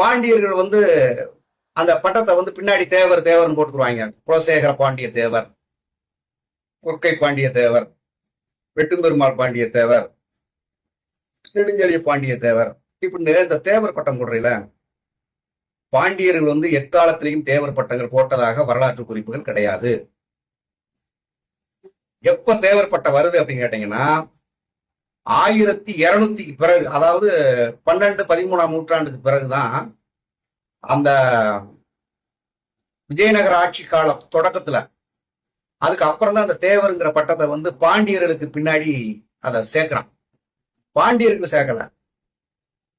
பாண்டியர்கள் வந்து அந்த பட்டத்தை வந்து பின்னாடி தேவர் தேவர்னு போட்டுக்குருவாங்க குலசேகர பாண்டிய தேவர் குர்க்கை பாண்டிய தேவர் வெட்டும்பெருமாள் பாண்டிய தேவர் நெடுஞ்செழிய பாண்டிய தேவர். இப்படி இந்த தேவர் பட்டம் போடுறீல? பாண்டியர்கள் வந்து எக்காலத்திலையும் தேவர் பட்டங்கள் போட்டதாக வரலாற்று குறிப்புகள் கிடையாது. எப்ப தேவர் பட்டம் வருது அப்படின்னு கேட்டீங்கன்னா ஆயிரத்தி இருநூத்திக்கு பிறகு அதாவது பன்னெண்டு பதிமூணாம் நூற்றாண்டுக்கு பிறகுதான் அந்த விஜயநகர ஆட்சி காலம் தொடக்கத்துல அதுக்கு அப்புறம் தான் அந்த தேவருங்கிற பட்டத்தை வந்து பாண்டியர்களுக்கு பின்னாடி அதை சேர்க்கிறான். பாண்டியர்களுக்கு சேர்க்கல.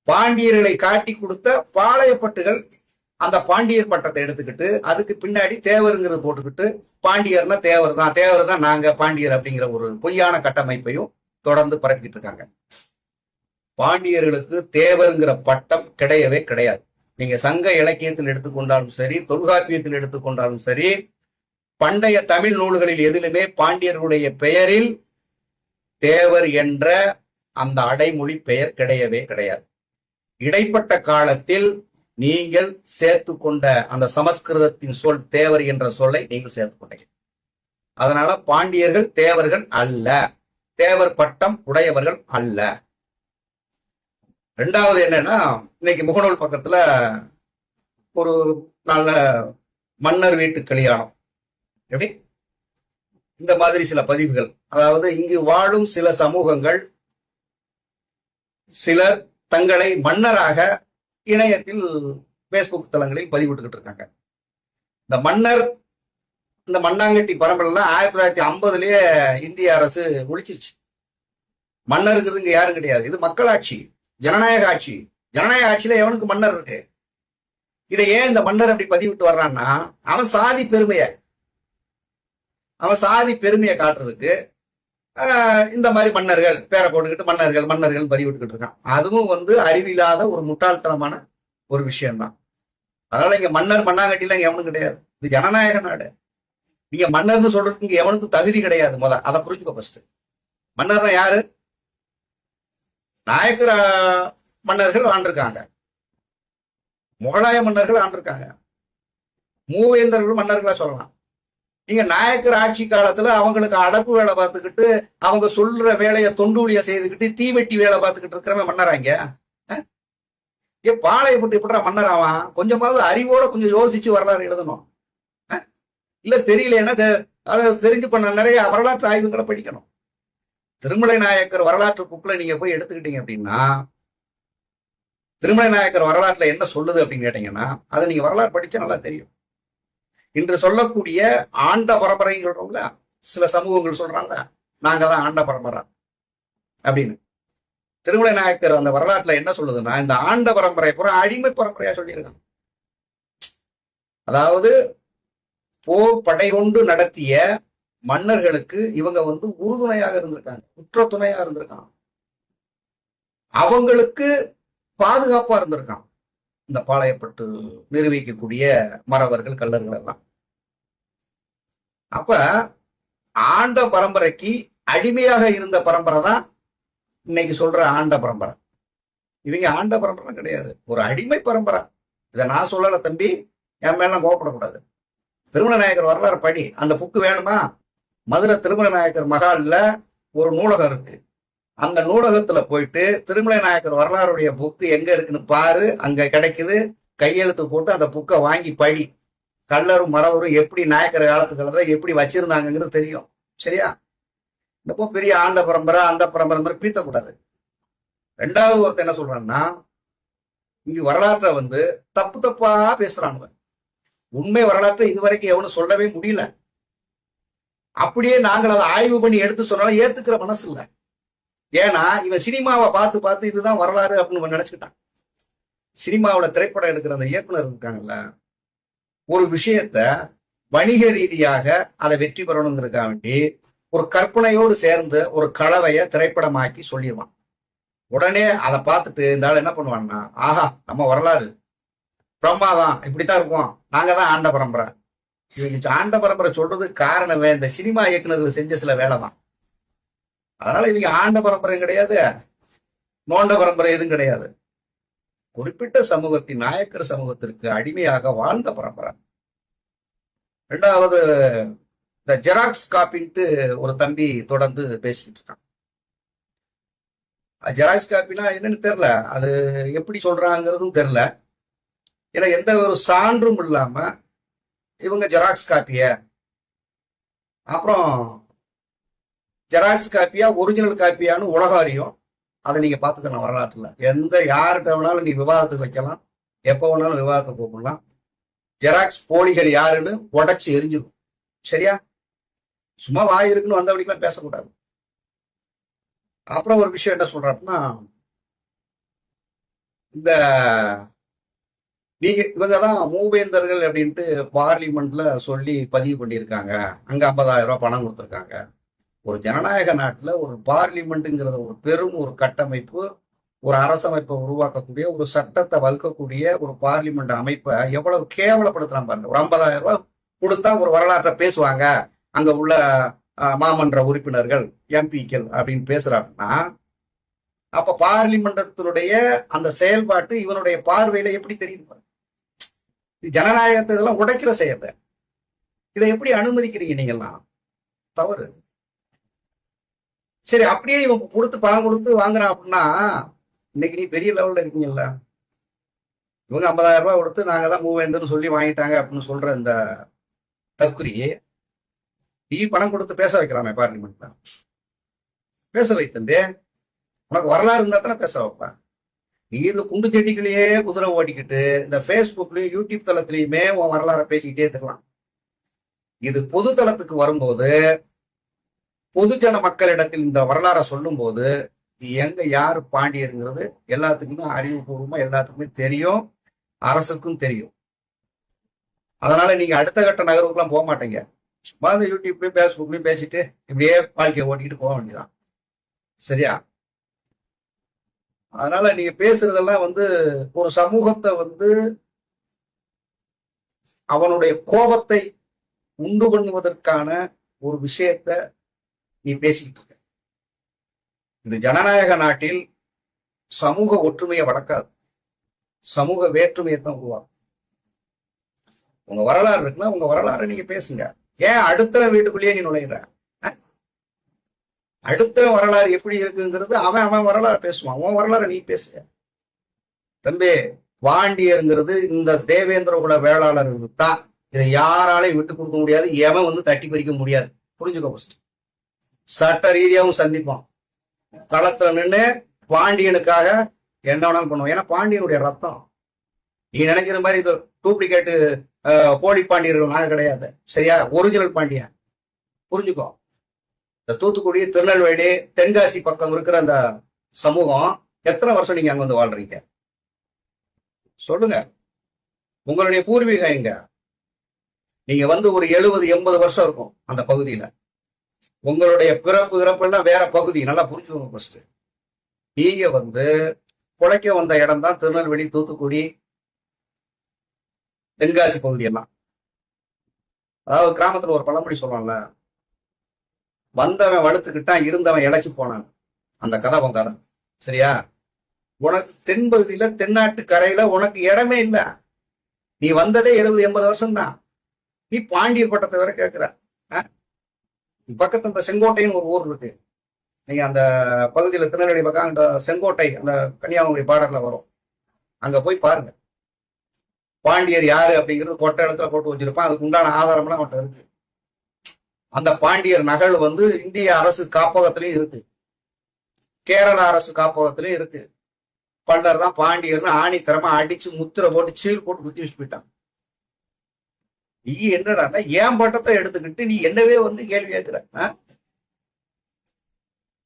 பாண்டியர்களை காட்டி கொடுத்த பாளையப்பட்டுகள் அந்த பாண்டியர் பட்டத்தை எடுத்துக்கிட்டு அதுக்கு பின்னாடி தேவருங்கிறது போட்டுக்கிட்டு பாண்டியர்னா தேவர் தான் தேவர் தான் நாங்க பாண்டியர் அப்படிங்கிற ஒரு பொய்யான கட்டமைப்பையும் தொடர்ந்து பரப்பிட்டு இருக்காங்க. பாண்டியர்களுக்கு தேவருங்கிற பட்டம் கிடையவே கிடையாது. நீங்க சங்க இலக்கியத்தில் எடுத்துக்கொண்டாலும் சரி தொல்காப்பியத்தில் எடுத்துக்கொண்டாலும் சரி பண்டைய தமிழ் நூல்களில் எதிலுமே பாண்டியர்களுடைய பெயரில் தேவர் என்ற அந்த அடைமொழி பெயர் கிடையவே கிடையாது. இடைப்பட்ட காலத்தில் நீங்கள் சேர்த்து கொண்ட அந்த சமஸ்கிருதத்தின் சொல் தேவர் என்ற சொல்லை நீங்கள் சேர்த்து கொண்டீங்க அதனால பாண்டியர்கள் தேவர்கள் அல்ல. தேவர் பட்டம் உடையவர்கள் அல்ல. ரெண்டாவது என்னன்னா இன்னைக்கு முகநூல் பக்கத்துல ஒரு நல்ல மன்னர் வீட்டு கல்யாணம். எப்படி? இந்த மாதிரி சில பதிவுகள். அதாவது இங்கு வாழும் சில சமூகங்கள் சிலர் தங்களை மன்னராக இணையத்தில் பேஸ்புக் தளங்களில் பதிவிட்டுக்கிட்டு இருக்காங்க. இந்த மன்னர் இந்த மண்ணாங்கட்டி பரம்பரைலாம் ஆயிரத்தி தொள்ளாயிரத்தி ஐம்பதுலயே இந்திய அரசு ஒழிச்சிருச்சு. மன்னர் இங்க யாரும் கிடையாது. இது மக்களாட்சி ஜனநாயக ஆட்சி. ஜனநாயக ஆட்சியில எவனுக்கு மன்னர் இருக்கு? இதை ஏன் இந்த மன்னர் அப்படி பதிவிட்டு வர்றான்னா அவன் சாதி பெருமைய அவன் சாதி பெருமையை காட்டுறதுக்கு ஆஹ், இந்த மாதிரி மன்னர்கள் பேரை போட்டுக்கிட்டு மன்னர்கள் மன்னர்கள் பதிவிட்டுக்கிட்டு இருக்கான். அதுவும் வந்து அறிவில்லாத ஒரு முட்டாள்தனமான ஒரு விஷயம்தான். அதனால இங்க மன்னர் மண்ணாங்கட்டிலாம் இங்க எவனும் கிடையாது. இது ஜனநாயக நாடு. நீங்க மன்னர்னு சொல்றதுக்கு இங்க எவனுக்கும் தகுதி கிடையாது முத. அதை புரிஞ்சுக்கோ ஃபர்ஸ்ட் மன்னர்னா யாரு? நாயக்கர் மன்னர்கள் ஆண்டிருக்காங்க. முகலாய மன்னர்கள் ஆண்டிருக்காங்க. மூவேந்தர்கள் மன்னர்களா சொல்லலாம். நீங்க நாயக்கர் ஆட்சி காலத்துல அவங்களுக்கு அடப்பு வேலை பார்த்துக்கிட்டு அவங்க சொல்ற வேலையை தொண்டூழிய செய்துக்கிட்டு தீவெட்டி வேலை பார்த்துக்கிட்டு இருக்கிறவன் மன்னராங்க ஏ பாளையப்பட்டு எப்படா மன்னர் ஆவான் கொஞ்சமாவது அறிவோட கொஞ்சம் யோசிச்சு வரலாறு எழுதணும். இல்ல தெரியலன்னா அதை தெரிஞ்சு பண்ண நிறைய வரலாற்று ஆய்வுகளை படிக்கணும். திருமலை நாயக்கர் வரலாற்று புக்கில் நீங்க போய் எடுத்துக்கிட்டீங்க அப்படின்னா திருமலை நாயக்கர் வரலாற்றுல என்ன சொல்லுது அப்படின்னு கேட்டீங்கன்னா அதை நீங்க வரலாறு படிச்சா நல்லா தெரியும். இன்று சொல்லக்கூடிய ஆண்ட பரம்பரைன்னு சொல்றோம்ல சில சமூகங்கள் சொல்றாங்க நாங்க தான் ஆண்ட பரம்பரை அப்படின்னு. திருமலை நாயக்கர் அந்த வரலாற்றுல என்ன சொல்லுதுன்னா இந்த ஆண்ட பரம்பரை பூரா அடிமை பரம்பரையா சொல்லியிருக்காங்க. அதாவது போர் படை கொண்டு நடத்திய மன்னர்களுக்கு இவங்க வந்து உறுதுணையாக இருந்திருக்காங்க குற்ற துணையா இருந்திருக்காங்க. அவங்களுக்கு பாதுகாப்பா இருந்திருக்கான் இந்த பாளையப்பட்டு நிரூபிக்கக்கூடிய மறவர்கள் கல்லர்கள் எல்லாம். அப்ப ஆண்ட பரம்பரைக்கு அடிமையாக இருந்த பரம்பரை தான் இன்னைக்கு சொல்ற ஆண்ட பரம்பரை. இவங்க ஆண்ட பரம்பரை கிடையாது. ஒரு அடிமை பரம்பரை. இதை நான் சொல்லலை தம்பி என் மேலாம் கோவப்படக்கூடாது. திருமண நாயக்கர் வரலாறு படி அந்த புக்கு வேணுமா? மதுரை திருமண நாயக்கர் மகாலில் ஒரு நூலகம் இருக்கு. அந்த நூலகத்துல போயிட்டு திருமலை நாயக்கர் வரலாறுடைய புக்கு எங்க இருக்குன்னு பாரு அங்க கிடைக்குது. கையெழுத்து போட்டு அந்த புக்கை வாங்கி படி. கல்லரும் மரவரும் எப்படி நாயக்கர் காலத்து எப்படி வச்சிருந்தாங்கிறது தெரியும். சரியா? இப்போ பெரிய ஆண்ட பரம்பரை அந்த பரம்பரை மாதிரி பீத்தக்கூடாது ரெண்டாவது ஒருத்தர் என்ன சொல்றான்னா இங்க வரலாற்றை வந்து தப்பு தப்பா பேசுறானுங்க உண்மை வரலாற்றை இதுவரைக்கும் எவனும் சொல்லவே முடியல. அப்படியே நாங்கள் அதை ஆய்வு பண்ணி எடுத்து சொன்னாலும் ஏத்துக்கிற மனசு இல்லை. ஏன்னா இவன் சினிமாவை பார்த்து பார்த்து இதுதான் வரலாறு அப்படின்னு நினைச்சுக்கிட்டான். சினிமாவோட திரைப்படம் எடுக்கிற அந்த இயக்குனர் இருக்காங்கல்ல ஒரு விஷயத்த வணிக ரீதியாக அதை வெற்றி பெறணுங்கிறதுக்காக வேண்டி ஒரு கற்பனையோடு சேர்ந்து ஒரு கலவையை திரைப்படமாக்கி சொல்லிடுவான் உடனே அதை பார்த்துட்டு இந்த ஆள் என்ன பண்ணுவான்னா ஆஹா நம்ம வரலாறு. பிரம்மாதான் இப்படித்தான் இருக்கும். நாங்க தான் ஆண்ட பரம்பரை. இவங்க ஆண்ட பரம்பரை சொல்றது காரணமே இந்த சினிமா இயக்குனர்கள் செஞ்ச சில வேலை தான் அதனால இவங்க ஆண்ட பரம்பரையும் கிடையாது நோண்ட பரம்பரை எதுவும் கிடையாது. குறிப்பிட்ட சமூகத்தின் நாயக்கர் சமூகத்திற்கு அடிமையாக வாழ்ந்த பரம்பரை. ரெண்டாவது இந்த ஜெராக்ஸ் காப்பின்ட்டு ஒரு தம்பி தொடர்ந்து பேசிக்கிட்டு இருக்கான். ஜெராக்ஸ் காப்பினா என்னன்னு தெரில அது எப்படி சொல்றாங்கிறதும் தெரில ஏன்னா எந்த ஒரு சான்றும் இல்லாம இவங்க ஜெராக்ஸ் காப்பிய. அப்புறம் ஜெராக்ஸ் காப்பியா ஒரிஜினல் காப்பியான்னு உலகம் அறியும் அதை நீங்க பாத்துக்கலாம் வரலாற்றுல. எந்த யார்கிட்ட வேணாலும் நீ விவாதத்துக்கு வைக்கலாம். எப்போ வேணாலும் விவாதத்துக்கு கூப்பிடலாம் ஜெராக்ஸ் போலிகள் யாருன்னு உடச்சி எரிஞ்சிடும் சரியா? சும்மா வாய் இருக்குன்னு வந்தவடிக்கெல்லாம் பேசக்கூடாது. அப்புறம் ஒரு விஷயம் என்ன சொல்றாருன்னா இந்த நீங்க இவங்க தான் மூவேந்தர்கள் அப்படின்ட்டு பார்லிமெண்ட்ல சொல்லி பதிவு பண்ணியிருக்காங்க. அங்க ஐம்பதாயிரம் ரூபாய் பணம் கொடுத்துருக்காங்க. ஒரு ஜனநாயக நாட்டில் ஒரு பார்லிமெண்ட்டுங்கிறத ஒரு பெரும் ஒரு கட்டமைப்பு ஒரு அரசமைப்பை உருவாக்கக்கூடிய ஒரு சட்டத்தை வகுக்கக்கூடிய ஒரு பார்லிமெண்ட் அமைப்பை எவ்வளவு கேவலப்படுத்துறான் பாருங்க. ஒரு ஐம்பதாயிரம் ரூபாய் கொடுத்தா ஒரு வரலாற்றை பேசுவாங்க. அங்க உள்ள மாமன்ற உறுப்பினர்கள் எம்பிக்கள் அப்படின்னு பேசுறாங்கன்னா அப்ப பார்லிமெண்டத்தினுடைய அந்த செயல்பாட்டு இவனுடைய பார்வையில எப்படி தெரியுது பாருங்க. ஜனநாயகத்தை இதெல்லாம் உடைக்கிற செயல் இதை எப்படி அனுமதிக்கிறீங்க நீங்கெல்லாம் தவறு. சரி அப்படியே இவன் கொடுத்து பணம் கொடுத்து வாங்குறான் அப்படின்னா இன்னைக்கு நீ பெரிய லெவல்ல இருக்கீங்கல்ல. இவங்க ஐம்பதாயிரம் ரூபாய் கொடுத்து நாங்க தான் மூவேந்தர்னு சொல்லி வாங்கிட்டாங்க அப்படின்னு சொல்ற இந்த தக்குரி நீ பணம் கொடுத்து பேச வைக்கிறாமே பார்லிமெண்ட்ல பேச வைத்தண்டே உனக்கு வரலாறு இருந்தா தானே பேச வைப்பேன். நீ இந்த குண்டு செடிகளையே குதிரை ஓட்டிக்கிட்டு இந்த ஃபேஸ்புக்லயும் யூடியூப் தளத்திலயுமே உன் வரலாறை பேசிக்கிட்டே இருக்கலாம். இது பொது தளத்துக்கு வரும்போது பொதுஜன மக்களிடத்தில் இந்த வரலாறை சொல்லும்போது எங்க யாரு பாண்டியருங்கிறது எல்லாத்துக்குமே அறிவுபூர்வமா எல்லாத்துக்குமே தெரியும். அரசுக்கும் தெரியும். அதனால நீங்க அடுத்த கட்ட நகர்வுக்குலாம் போக மாட்டீங்க. சும்மா இந்த யூடியூப்லயும் ஃபேஸ்புக்லயும் பேசிட்டு இப்படியே வாழ்க்கையை ஓட்டிக்கிட்டு போக வேண்டியதான் சரியா? அதனால நீங்க பேசுறதெல்லாம் வந்து ஒரு சமூகத்தை வந்து அவனுடைய கோபத்தை உண்டு பண்ணுவதற்கான ஒரு விஷயத்த நீ பேசிக்கிட்டு இருக்க. இந்த ஜனநாயக நாட்டில் சமூக ஒற்றுமையை வளர்க்காது. சமூக வேற்றுமையை தான் உருவாக்கும். உங்க வரலாறு இருக்குன்னா உங்க வரலாறு நீங்க பேசுங்க. ஏன் அடுத்த வீட்டுக்குள்ளேயே நீ நுழையிற? அடுத்த வரலாறு எப்படி இருக்குங்கிறது அவன் அவன் வரலாறு பேசுவான். உன் வரலாறு நீ பேசு. தம்பி பாண்டியருங்கிறது இந்த தேவேந்திர குல வேளாளர்களுக்கு தான். இதை யாராலையும் விட்டு கொடுக்க முடியாது. எவன் வந்து தட்டி பறிக்க முடியாது. புரிஞ்சுக்கோ ஃபர்ஸ்ட் சட்ட ரீதியாகவும் சந்திப்பான். களத்துல நின்று பாண்டியனுக்காக என்ன வேணாலும் பண்ணுவோம் ஏன்னா பாண்டியனுடைய ரத்தம். நீ நினைக்கிற மாதிரி இது டூப்ளிகேட்டு போலி பாண்டியர்கள் நாங்கள் கிடையாது. சரியா? ஒரிஜினல் பாண்டியன். புரிஞ்சுக்கோ. இந்த தூத்துக்குடி திருநெல்வேலி தென்காசி பக்கம் இருக்கிற அந்த சமூகம் எத்தனை வருஷம் நீங்க அங்க வந்து வாழ்றீங்க? சொல்லுங்க. உங்களுடைய பூர்வீகம் எங்க? நீங்க வந்து ஒரு எழுபது எண்பது வருஷம் இருக்கும் அந்த பகுதியில. உங்களுடைய பிறப்பு இறப்பு எல்லாம் வேற பகுதி. நல்லா புரிஞ்சுக்கோங்க ஃபர்ஸ்ட் நீங்க வந்து குலைக்க வந்த இடம் தான் திருநெல்வேலி தூத்துக்குடி தென்காசி பகுதி எல்லாம். அதாவது கிராமத்துல ஒரு பழமொழி சொல்லலாம்ல வந்தவன் வலுத்துக்கிட்டான் இருந்தவன் இழைச்சி போனான். அந்த கதை உன் கதை. சரியா? உனக்கு தென்பகுதியில தென்னாட்டு கரையில உனக்கு இடமே இல்லை. நீ வந்ததே எழுபது எண்பது வருஷம் தான் நீ பாண்டியர் பட்டத்தை வேற கேட்கிற ஆ? அந்த செங்கோட்டைன்னு ஒரு ஊர் இருக்கு. நீங்க அந்த பகுதியில திருநெல்வேலி பக்கம் அந்த செங்கோட்டை அந்த கன்னியாகுமரி பாடல்ல வரும். அங்க போய் பாருங்க. பாண்டியர் யாரு அப்படிங்கிறது கொட்டை இடத்துல போட்டு வச்சிருப்பான். அதுக்கு உண்டான ஆதாரம்லாம் அவன்கிட்ட இருக்கு. அந்த பாண்டியர் நகல் வந்து இந்திய அரசு காப்பகத்திலையும் இருக்கு. கேரள அரசு காப்பகத்திலையும் இருக்கு. பண்டர் தான் பாண்டியர்னு ஆணித்தரமா அடிச்சு முத்திரை போட்டு சீல் போட்டு குத்தி வச்சு போயிட்டான். நீ என்னடா ஏன் பட்டத்தை எடுத்துக்கிட்டு நீ என்னவே வந்து கேள்வி கேட்கிற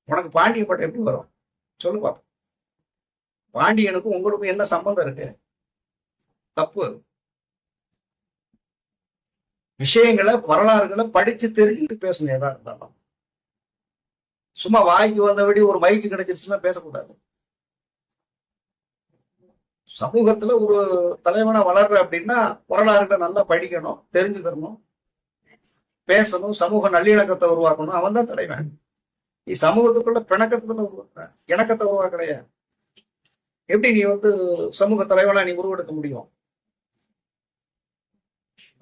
உனக்கு பாண்டிய பட்டம் எப்படி வரும்? சொல்லு பாப்போம். பாண்டியனுக்கும் உங்களுக்கும் என்ன சம்பந்தம் இருக்கு? தப்பு. விஷயங்களை வரலாறுகளை படிச்சு தெரிஞ்சுட்டு பேசணும் எதா இருந்தாலும். சும்மா வாய்க்கு வந்தபடி ஒரு மைக்கு கிடைச்சிருச்சுன்னா பேசக்கூடாது. சமூகத்துல ஒரு தலைவனா வளர்ற அப்படின்னா வரலாறுகளை நல்லா படிக்கணும் தெரிஞ்சுக்கணும் பேசணும் சமூக நல்லிணக்கத்தை உருவாக்கணும். அவன் தான் தலைவன். நீ சமூகத்துக்குள்ள பிணக்கத்துல உருவாக்குற. இணக்கத்தை உருவாக்கலையா? எப்படி நீ வந்து சமூக தலைவனா நீ உருவெடுக்க முடியும்?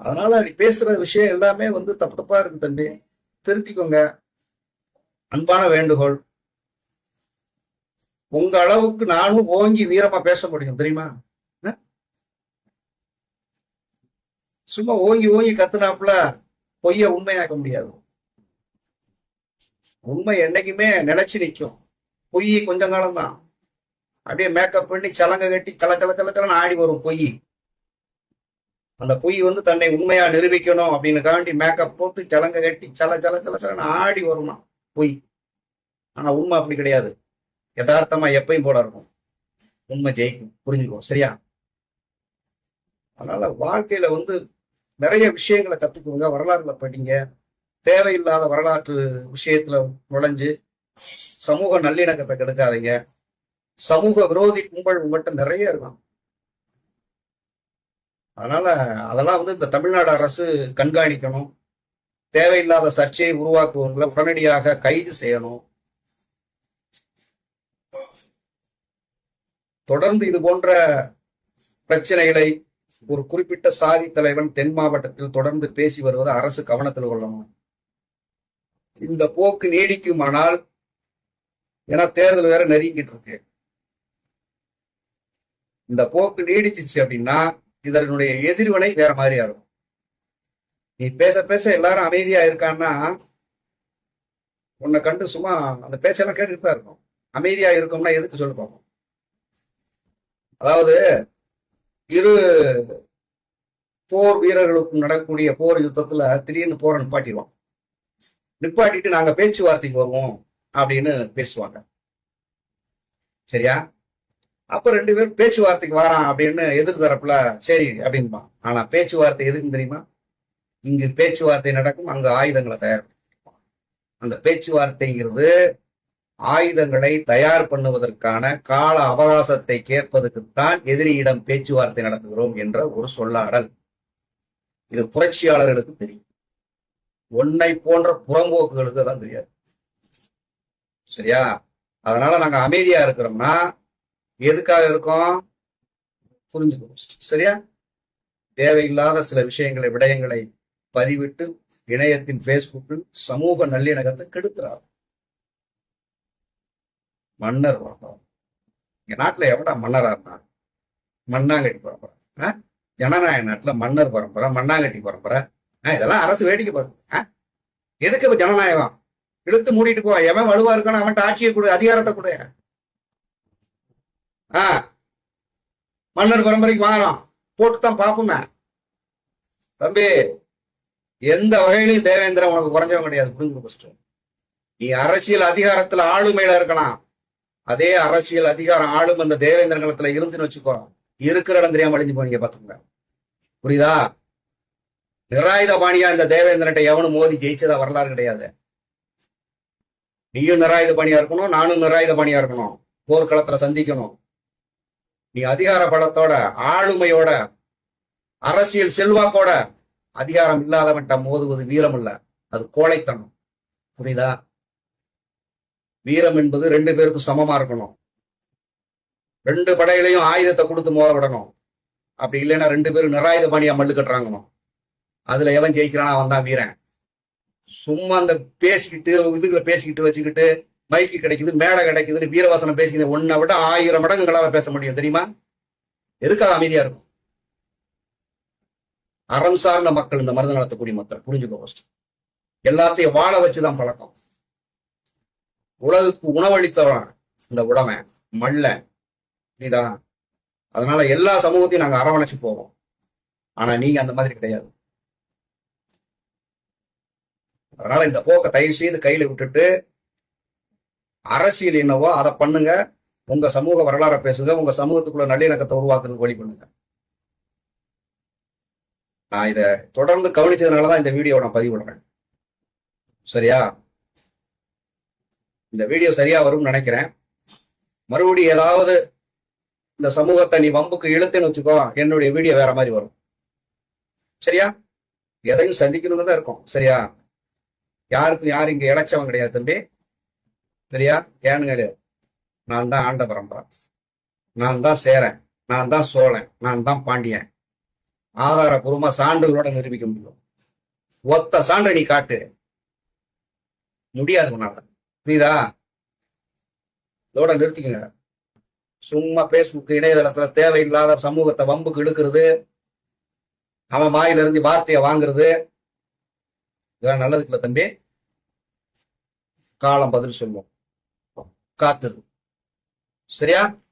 அதனால நீ பேசுற விஷயம் எல்லாமே வந்து தப்பு தப்பா இருக்கு தம்பி. திருத்திக்கோங்க. அன்பான வேண்டுகோள். உங்க அளவுக்கு நானும் ஓங்கி வீரமா பேச முடியும் தெரியுமா? சும்மா ஓங்கி ஓங்கி கத்துனாப்புல பொய்ய உண்மையாக்க முடியாது. உண்மை என்னைக்குமே நினைச்சு நிற்கும் பொய் கொஞ்ச காலம் தான் அப்படியே மேக்கப் பண்ணி சலங்க கட்டி கல கல கல ஆடி வரும் பொய். அந்த பொய் வந்து தன்னை உண்மையா நிரூபிக்கணும் அப்படின்னு காண்டி மேக்கப் போட்டு சலங்க கட்டி சல சல சல சலன்னு ஆடி வருமா? பொய். ஆனா உண்மை அப்படி கிடையாது. யதார்த்தமா எப்பயும் போல இருக்கும். உண்மை ஜெயிக்கும். புரிஞ்சுக்கோ. சரியா? அதனால வாழ்க்கையில வந்து நிறைய விஷயங்களை கத்துக்கோங்க. வரலாறுல படிங்க. தேவையில்லாத வரலாற்று விஷயத்துல நுழைஞ்சு சமூக நல்லிணக்கத்தை கெடுக்காதீங்க. சமூக விரோதி கும்பல் உங்கள்கிட்ட நிறைய இருக்கும். அதனால அதெல்லாம் வந்து இந்த தமிழ்நாடு அரசு கண்காணிக்கணும். தேவையில்லாத சர்ச்சையை உருவாக்குவவர்களை உடனடியாக கைது செய்யணும். தொடர்ந்து இது போன்ற பிரச்சனைகளை ஒரு குறிப்பிட்ட சாதி தலைவன் தென் மாவட்டத்தில் தொடர்ந்து பேசி வருவதை அரசு கவனத்தில் கொள்ளணும். இந்த போக்கு நீடிக்குமானால் ஏன்னா தேர்தல் வேற நெருங்கிட்டு இருக்கு. இந்த போக்கு நீடிச்சிச்சு அப்படின்னா இதனுடைய எதிர்வினை வேற மாதிரியா இருக்கும் நீ பேச பேச எல்லாரும் அமைதியா இருக்கான்னா உன்னை கண்டு சும்மா அந்த பேச்செல்லாம் கேட்டுட்டு தான் இருக்கும். அமைதியா இருக்கோம்னா எதுக்கு சொல்லு பார்ப்போம் அதாவது இரு போர் வீரர்களுக்கும் நடக்கக்கூடிய போர் யுத்தத்துல திடீர்னு போரை நிப்பாட்டிடுவான். நிப்பாட்டிட்டு நாங்க பேச்சுவார்த்தைக்கு வருவோம் அப்படின்னு பேசுவாங்க. சரியா? அப்ப ரெண்டு பேரும் பேச்சுவார்த்தைக்கு வரான் அப்படின்னு எதிர் தரப்புல சரி அப்படின்பா. ஆனா பேச்சுவார்த்தை எதுக்குன்னு தெரியுமா? இங்கு பேச்சுவார்த்தை நடக்கும் அங்கு ஆயுதங்களை தயார் அந்த பேச்சுவார்த்தைங்கிறது ஆயுதங்களை தயார் பண்ணுவதற்கான கால அவகாசத்தை கேட்பதற்குத்தான் எதிரியிடம் பேச்சுவார்த்தை நடத்துகிறோம் என்ற ஒரு சொல்லாடல். இது புரட்சியாளர்களுக்கு தெரியும். உன்னை போன்ற புறம்போக்குகளுக்கு தான் தெரியாது. சரியா? அதனால நாங்க அமைதியா இருக்கிறோம்னா எதுக்காக இருக்கும்? புரிஞ்சுக்கணும். சரியா? தேவையில்லாத சில விஷயங்களை விடயங்களை பதிவிட்டு இணையத்தின் பேஸ்புக்கில் சமூக நல்லிணக்கத்தை கெடுத்துறாரு. மன்னர் பரம்பரை இங்க நாட்டுல எவடா மன்னரா இருந்தான்? மண்ணாங்கட்டி பரம்பரை ஜனநாயக நாட்டுல மன்னர் பரம்பரை மண்ணாங்கட்டி பரம்பரை இதெல்லாம் அரசு வேடிக்கை பார்க்குது. எதுக்கு இப்ப ஜனநாயகம்? இழுத்து மூடிட்டு போவான் எவன் வலுவா இருக்கானோ அவன்கிட்ட ஆட்சியை கொடு அதிகாரத்தை கொடு. ஆ. மன்னர் பரம்பரைக்கு வாங்கலாம். போட்டு தான் பார்ப்போமே. தம்பி எந்த வகையிலையும் தேவேந்திரன் உனக்கு குறைஞ்சவன் கிடையாது. புரிஞ்சுக்க ஃபஸ்ட்டு நீ அரசியல் அதிகாரத்துல ஆளுமையில இருக்கலாம். அதே அரசியல் அதிகாரம் ஆளும் அந்த தேவேந்திரன் களத்துல இருந்துன்னு வச்சுக்கோ. இருக்கிற இடம் தெரியாம அழிஞ்சு போனீங்க பாத்துங்க புரியுதா? நிராயுத பாணியா இந்த தேவேந்திரன்ட்ட எவனும் மோதி ஜெயிச்சதா வரலாறு கிடையாது. நீயும் நிராயுத பாணியா இருக்கணும் நானும் நிராயுத பாணியா இருக்கணும். போர்க்களத்துல சந்திக்கணும். நீ அதிகார பலத்தோட ஆளுமையோட அரசியல் செல்வாக்கோட அதிகாரம் இல்லாதவன்ட்ட மோதுவது வீரம் இல்ல அது கோழைத்தனம். புரியுதா? வீரம் என்பது ரெண்டு பேருக்கும் சமமா இருக்கணும். ரெண்டு படையிலையும் ஆயுதத்தை கொடுத்து மோத விடணும். அப்படி இல்லைன்னா ரெண்டு பேரும் நிராயுத பாணியா மல்லு கட்டுறாங்கணும். அதுல எவன் ஜெயிக்கிறான் அவன் தான் வீரன். சும்மா அந்த பேசிக்கிட்டு இதுகளை பேசிக்கிட்டு வச்சுக்கிட்டு மைக்கு கிடைக்குது மேடை கிடைக்குதுன்னு வீரவாசனம் பேசிக்கிற ஒன்னை விட ஆயிரம் மடங்குகளாக பேச முடியும். தெரியுமா? எதுக்காக அமைதியா இருக்கும்? அறம் சார்ந்த மக்கள் இந்த மருந்து நடத்தக்கூடிய மக்கள் புரிஞ்சுக்கோ எல்லாத்தையும் வாழ வச்சுதான் பழக்கம். உலகுக்கு உணவளித்தவன் இந்த உடமை மல்ல. புரியுதா? அதனால எல்லா சமூகத்தையும் நாங்க அரவணைச்சு போவோம். ஆனா நீங்க அந்த மாதிரி கிடையாது. அதனால இந்த போக்கை தயவு செய்து கையில விட்டுட்டு அரசியல் என்னவோ அதை பண்ணுங்க. உங்க சமூக வரலாறை பேசுங்க. உங்க சமூகத்துக்குள்ள நல்லிணக்கத்தை உருவாக்குறதுக்கு வழி பண்ணுங்க. நான் இதை தொடர்ந்து கவனிச்சதுனாலதான் இந்த வீடியோ நான் பதிவிடுறேன் சரியா? இந்த வீடியோ சரியா வரும்னு நினைக்கிறேன். மறுபடியும் ஏதாவது இந்த சமூகத்தை நீ வம்புக்கு இழுத்துன்னு வச்சுக்கோ என்னுடைய வீடியோ வேற மாதிரி வரும். சரியா? எதையும் சந்திக்கணும்னு தான் இருக்கும். சரியா? யாருக்கும் யாரும் இங்க இழைச்சவன் கிடையாது தம்பி. சரியா ஏன்னு கேளு. நான் தான் ஆண்ட பரம்பரை. நான் தான் சேரன். நான் தான் சோழன். நான் தான் பாண்டியன். ஆதாரபூர்வமா சான்றுகளோட நிரூபிக்க முடியும். ஒத்த சான்று நீ காட்டு. முடியாது உன்னால. புரியுதா? இதோட நிறுத்திக்கங்க. சும்மா பேஸ்புக் இணையதளத்துல தேவையில்லாத சமூகத்தை வம்புக்கு இழுக்கிறது. அவன் வாயிலிருந்து வார்த்தையை வாங்குறது. இதெல்லாம் நல்லதுக்குள்ள தம்பி காலம் பதில் சொல்லுவோம் காத்தது. சரியா?